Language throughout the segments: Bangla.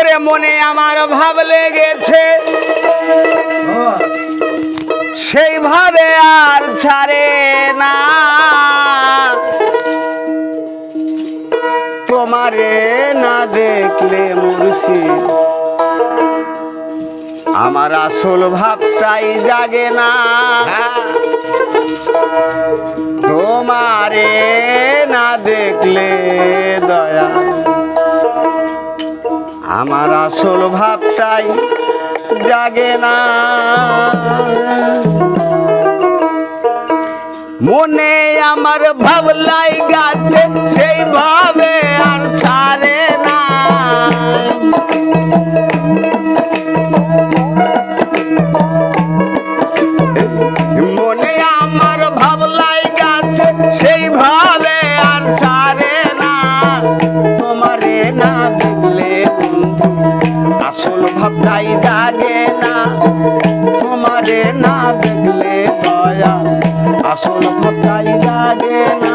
ওরে মনে আমার ভাব লেগেছে। সেইভাবে আর ছাড়ে না। তোমারে না দেখলে মুর্শিদ, আমার আসল ভাবটাই জাগে না। তোমারে না দেখলে আমার আসল ভাবটাই জাগে না। মনে আমার ভাবলাই গাছে সেই ভাবে আর ছাড়ে না। আসল ভাবটাই জাগে না। তোমারে না দেখলে দয়া আসল ভাবটাই জাগে না।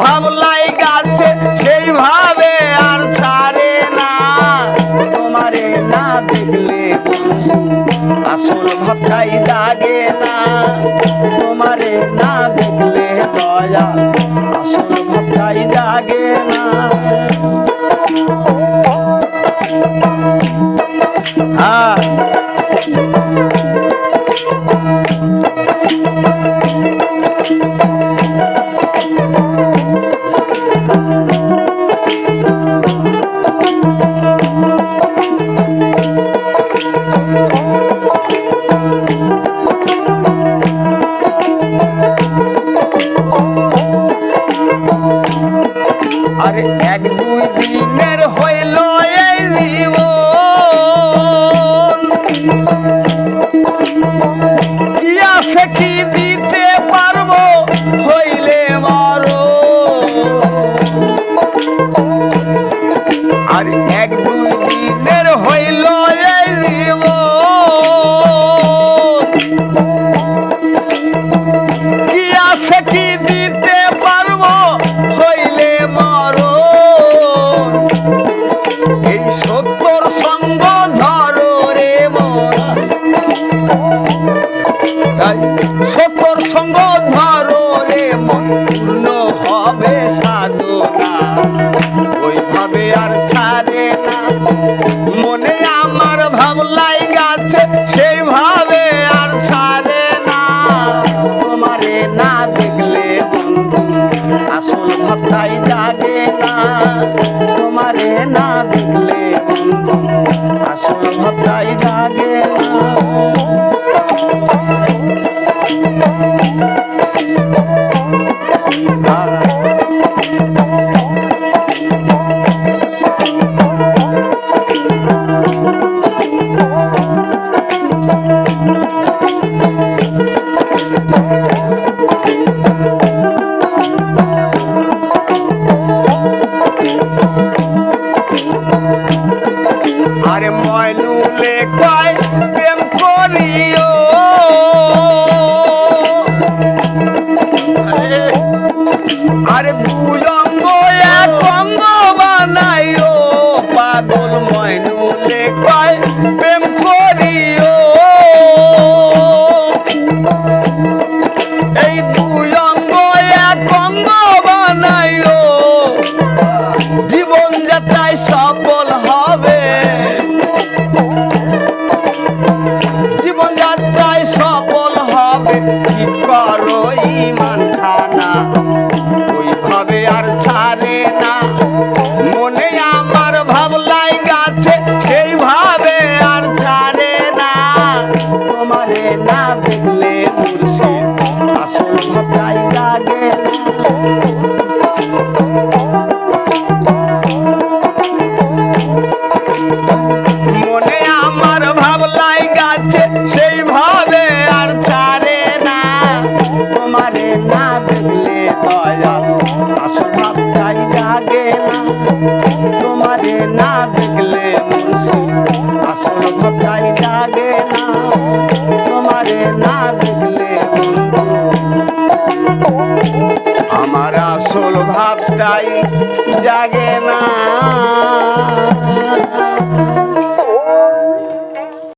ভাবলাই গাছে, সেইভাবে আর ছাড়ে না। তোমারে না দেখলে আসল ভাবটাই জাগে না। তোমারে না দেখলে দয়া আসল ভাবটাই জাগে না। হবে সাধনা ওইভাবে আর ছাড়ে না। মনে আমার ভাবলাই গাছে সেইভাবে আর ছাড়ে না। তোমারে না দেখলে বন্ধু, আসল ভাবটাই জাগে না। তোমারে না দেখলে বন্ধু, আসল ভাবটাই জাগে আরে ময়নুলে কয় প্রেম করিও। আরে দুজন Mama. আসল জাগে না তোমারে না দেখলে আসল ভাবটাই জাগে না তোমারে না দেখলে আমার আসল ভাবটাই জাগে না